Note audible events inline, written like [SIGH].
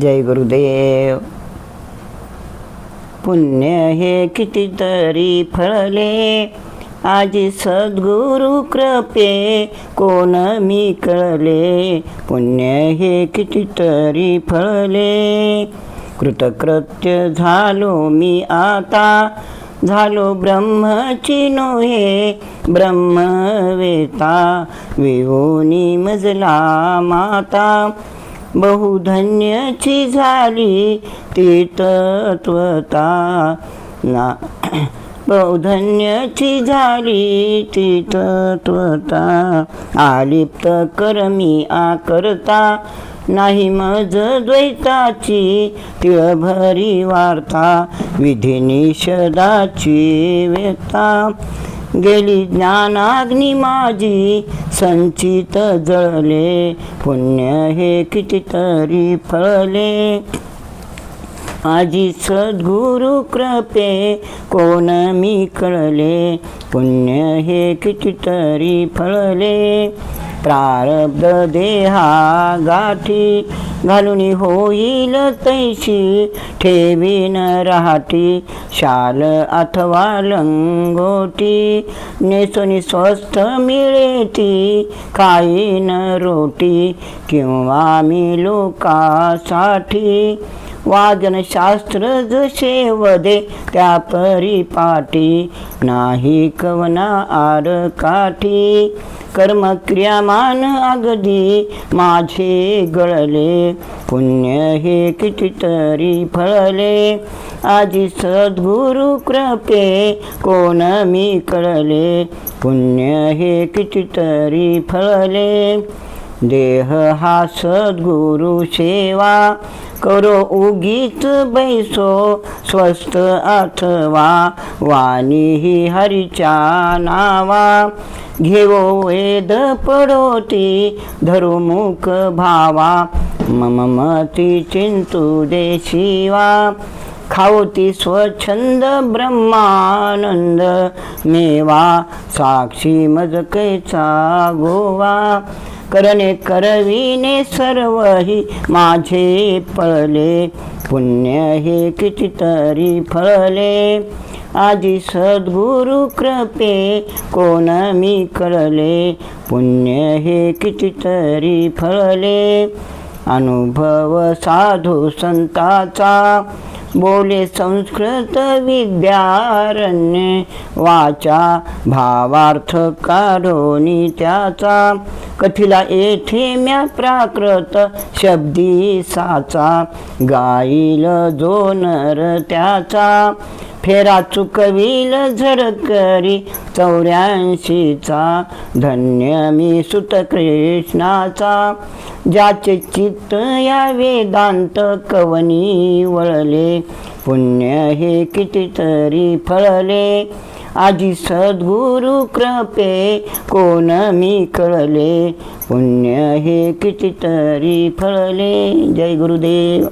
जय गुरुदेव. पुण्य हे कितीतरी फळले. आजी सद्गुरु कृपे कोण मी कळले पुण्य हे कितीतरी फळले. कृतकृत्य झालो मी आता. झालो ब्रह्मची नोहे. ब्रह्मवेता. विहोनी मजला माता. बहुधन्यची झाली ती तत्वता. ना [CLEARS THROAT] बहुधन्यची झाली ती तत्वता. आलिप्त करमी आकरता नाही मज द्वैताची तिळभरी वार्ता विधी निषदाची व्यथा. गेली ज्ञानाग्नी माझी. संचित जळले. पुण्य हे कितीतरी फळले. आजी सद्गुरु कृपे कोण मी कळले. पुण्य हे कितीतरी फळले. प्रारब्ध देहा गाठी घालून होईल तैशी ठेवीन राहाटी शाल अथवा लंगोटी. नेसोनी स्वस्त मिळेती खाईन रोटी किंवा मी लोकासाठी. वादनशास्त्र जसे वदे त्या परिपाटी नाही कवना आर काठी. कर्मक्रियामान अगदी माझे गळले पुण्य हे कितीतरी फळले. आजी सद्गुरु कृपे कोण मी कळले पुण्य हे कितीतरी फळले. देह हा सद्गुरु सेवा. करो उगीच बैसो स्वस्त अथवा वाणी ही हरिचा नावा. घेवो वेद पडोती धरू मुख भावा. मम मती चिंतू दे शिवा. खावती स्वच्छंद ब्रह्मानंद मेवा. साक्षी मज कैचा गोवा. करणे करविने सर्वही माझे पळले पुण्य हे कितीतरी फळले आजी सद्गुरु कृपे कोण मी कळले पुण्य हे कितीतरी फळले अनुभव साधू संताचा. बोले संस्कृत विद्यारण्य. वाचा भावार्थ काढोनी त्याचा. कथिला येथे म्या प्राकृत शब्दी साचा. गाईल जो नर त्याचा. फेरा चुकविल झडकरी चौऱ्याऐंशीचा. धन्य मी सुत कृष्णाचा ज्याचे चित्त या वेदांत कवनी वळले. पुण्य हे कितीतरी फळले. आजी सद्गुरु कृपे कोण मी कळले? पुण्य हे कितीतरी फळले. जय गुरुदेव.